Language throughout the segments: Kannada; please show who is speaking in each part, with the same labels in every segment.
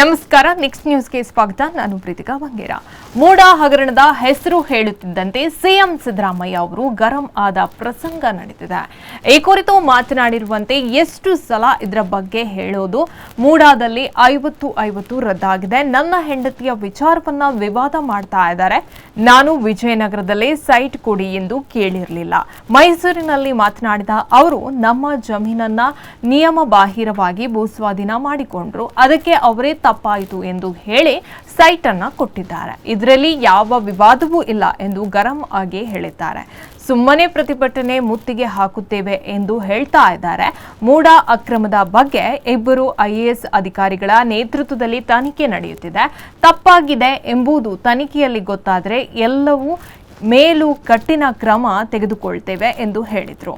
Speaker 1: ನಮಸ್ಕಾರ ನೆಕ್ಸ್ಟ್ ನ್ಯೂಸ್ಗೆ ಸ್ವಾಗತ. ನಾನು ಪ್ರೀತಿಕಾ ಬಂಗೇರ. ಮೂಡ ಹಗರಣದ ಹೆಸರು ಹೇಳುತ್ತಿದ್ದಂತೆ ಸಿಎಂ ಸಿದ್ದರಾಮಯ್ಯ ಅವರು ಗರಂ ಆದ ಪ್ರಸಂಗ ನಡೆದಿದೆ ಈ ಕುರಿತು ಮಾತನಾಡಿರುವಂತೆ ಎಷ್ಟು ಸಲ ಇದರ ಬಗ್ಗೆ ಹೇಳೋದು ಮೂಡಾದಲ್ಲಿ ಐವತ್ತು ಐವತ್ತು ರದ್ದಾಗಿದೆ. ನನ್ನ ಹೆಂಡತಿಯ ವಿಚಾರವನ್ನ ವಿವಾದ ಮಾಡ್ತಾ ಇದ್ದಾರೆ. ನಾನು ವಿಜಯನಗರದಲ್ಲಿ ಸೈಟ್ ಕೊಡಿ ಎಂದು ಕೇಳಿರಲಿಲ್ಲ. ಮೈಸೂರಿನಲ್ಲಿ ಮಾತನಾಡಿದ ಅವರು, ನಮ್ಮ ಜಮೀನನ್ನ ನಿಯಮ ಬಾಹಿರವಾಗಿ ಭೂಸ್ವಾಧೀನ ಮಾಡಿಕೊಂಡ್ರು. ಅದಕ್ಕೆ ಅವರೇ ತಪ್ಪಾಯಿತು ಎಂದು ಹೇಳಿ ಸೈಟ್ ಅನ್ನ ಕೊಟ್ಟಿದ್ದಾರೆ. ಇದರಲ್ಲಿ ಯಾವ ವಿವಾದವೂ ಇಲ್ಲ ಎಂದು ಗರಂ ಆಗಿ ಹೇಳಿದ್ದಾರೆ. ಸುಮ್ಮನೆ ಪ್ರತಿಭಟನೆ ಮುತ್ತಿಗೆ ಹಾಕುತ್ತೇವೆ ಎಂದು ಹೇಳ್ತಾ ಇದ್ದಾರೆ. ಮೂಡ ಅಕ್ರಮದ ಬಗ್ಗೆ ಇಬ್ಬರು ಐಎಎಸ್ ಅಧಿಕಾರಿಗಳ ನೇತೃತ್ವದಲ್ಲಿ ತನಿಖೆ ನಡೆಯುತ್ತಿದೆ. ತಪ್ಪಾಗಿದೆ ಎಂಬುದು ತನಿಖೆಯಲ್ಲಿ ಗೊತ್ತಾದರೆ ಎಲ್ಲವೂ ಮೇಲೂ ಕಟ್ಟಿನ ಕ್ರಮ ತೆಗೆದುಕೊಳ್ತೇವೆ ಎಂದು ಹೇಳಿದರು.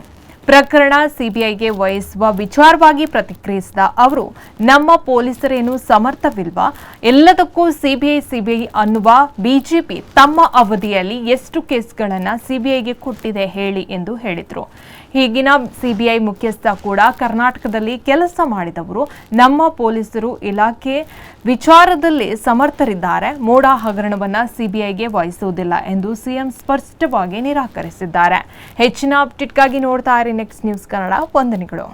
Speaker 1: ಪ್ರಕರಣ ಸಿಬಿಐಗೆ ವಹಿಸುವ ವಿಚಾರವಾಗಿ ಪ್ರತಿಕ್ರಿಯಿಸಿದ ಅವರು, ನಮ್ಮ ಪೊಲೀಸರೇನು ಸಮರ್ಥವಿಲ್ವಾ? ಎಲ್ಲದಕ್ಕೂ ಸಿಬಿಐ ಸಿಬಿಐ ಅನ್ನುವ ಬಿಜೆಪಿ ತಮ್ಮ ಅವಧಿಯಲ್ಲಿ ಎಷ್ಟು ಕೇಸ್ಗಳನ್ನು ಸಿಬಿಐಗೆ ಕೊಟ್ಟಿದೆ ಹೇಳಿ ಎಂದು ಹೇಳಿದರು. ಈಗಿನ ಸಿಬಿಐ ಮುಖ್ಯಸ್ಥ ಕೂಡ ಕರ್ನಾಟಕದಲ್ಲಿ ಕೆಲಸ ಮಾಡಿದವರು ನಮ್ಮ ಪೊಲೀಸರು ಇಲಾಖೆ ವಿಚಾರದಲ್ಲಿ ಸಮರ್ಥರಿದ್ದಾರೆ. ಮೋಡ ಹಗರಣವನ್ನು ಸಿಬಿಐಗೆ ವಹಿಸುವುದಿಲ್ಲ ಎಂದು ಸಿಎಂ ಸ್ಪಷ್ಟವಾಗಿ ನಿರಾಕರಿಸಿದ್ದಾರೆ. ಹೆಚ್ಚಿನ ಅಪ್ಡೇಟ್ಗಾಗಿ ನೋಡ್ತಾ ಇರಿ ನೆಕ್ಸ್ಟ್ ನ್ಯೂಸ್ ಕನ್ನಡ. ವಂದನೆಗಳು.